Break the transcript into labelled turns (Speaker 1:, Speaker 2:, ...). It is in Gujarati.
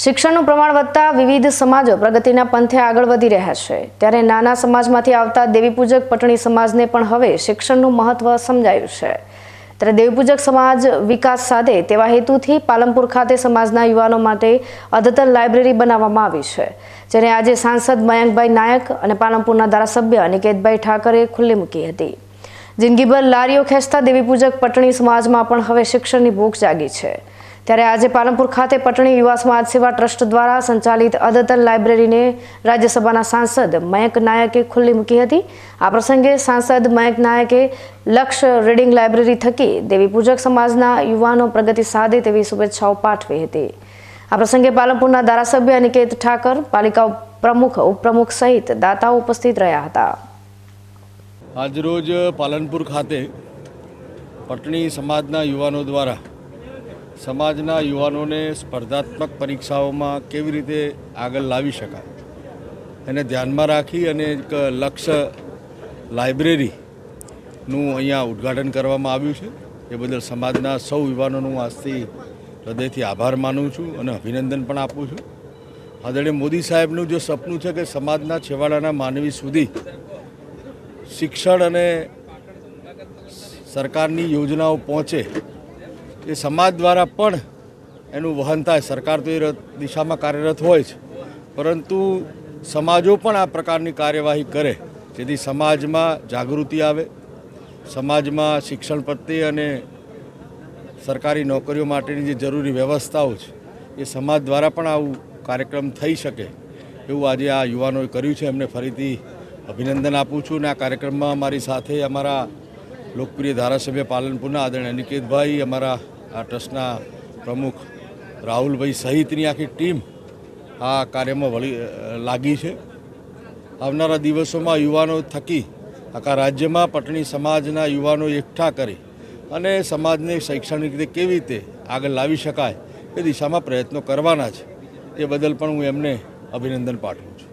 Speaker 1: શિક્ષણનું પ્રમાણ વધતા વિવિધ સમાજો પ્રગતિના પંથે આગળ વધી રહ્યા છે. ત્યારે નાના સમાજમાંથી આવતા દેવીપૂજક પટણી સમાજને પણ હવે શિક્ષણનું મહત્વ સમજાયું છે. ત્યારે દેવીપૂજક સમાજ વિકાસ સાધે તેવા હેતુથી પાલનપુર ખાતે સમાજના યુવાનો માટે અદ્યતન લાઇબ્રેરી બનાવવામાં આવી છે. જેને આજે સાંસદ મયંકભાઈ નાયક અને પાલનપુરના ધારાસભ્ય અનિકેતભાઈ ઠાકરે ખુલ્લી મૂકી હતી. જિંદગીભર લારીઓ ખેંચતા દેવીપૂજક પટણી સમાજમાં પણ હવે શિક્ષણની ભૂખ જાગી છે. ત્યારે આજે પાલનપુર ખાતે પટણી યુવા સમાજ સેવા ટ્રસ્ટ દ્વારા સંચાલિત અદતન લાઇબ્રેરીને રાજ્યસભાના સાંસદ મયંક નાયકે ખુલ્લી મૂકી હતી. આ પ્રસંગે સાંસદ મયંક નાયકે લક્ષ રીડિંગ લાઇબ્રેરી થકી દેવી પૂજક સમાજના યુવાનો પ્રગતિ સાધે તેવી શુભેચ્છાઓ પાઠવી હતી. આ પ્રસંગે પાલનપુરના ધારાસભ્ય અનિકેત ઠાકર, પાલિકા પ્રમુખ, ઉપપ્રમુખ સહિત દાતાઓ ઉપસ્થિત રહ્યા હતા.
Speaker 2: આજરોજ પાલનપુર ખાતે પટણી સમાજના યુવાનો દ્વારા સમાજના યુવાનોને સ્પર્ધાત્મક પરીક્ષાઓમાં કેવી રીતે આગળ લાવી શકાય? એને ધ્યાનમાં રાખી અને એક લક્ષ્ય લાઇબ્રેરીનું અહીંયા ઉદ્ઘાટન કરવામાં આવ્યું છે. એ બદલ સમાજના સૌ યુવાનોનું આજથી હૃદયથી આભાર માનું છું અને અભિનંદન પણ આપું છું. આદરણીય મોદી સાહેબનું જે સપનું છે કે સમાજના છેવાડાના માનવી સુધી શિક્ષણ અને સરકારની યોજનાઓ પહોંચે એ સમાજ દ્વારા પણ એનું વહન થાય. સરકાર તો એ દિશામાં કાર્યરત હોય છે. પરંતુ સમાજો પણ આ પ્રકારની કાર્યવાહી કરે. જેથી સમાજમાં જાગૃતિ આવે, સમાજમાં શિક્ષણ પ્રત્યે અને સરકારી નોકરીઓ માટેની જે જરૂરી વ્યવસ્થાઓ છે, એ સમાજ દ્વારા પણ આવું કાર્યક્રમ થઈ શકે એવું આજે આ યુવાનોએ કર્યું છે. એમને ફરીથી અભિનંદન આપું છું અને આ કાર્યક્રમમાં અમારી સાથે અમારા લોકપ્રિય ધારાસભ્ય પાલનપુરના આદરણીય અનિકેતભાઈ અમારા આ ટ્રસ્ટના પ્રમુખ રાહુલભાઈ સહિતની આખી ટીમ આ કાર્યમાં વળી લાગી છે. આવનારા દિવસોમાં યુવાનો થકી આખા રાજ્યમાં પટણી સમાજના યુવાનો એકઠા કરી અને સમાજને શૈક્ષણિક રીતે કેવી રીતે આગળ લાવી શકાય એ દિશામાં પ્રયત્નો કરવાના છે. એ બદલ પણ હું એમને અભિનંદન પાઠવું છું.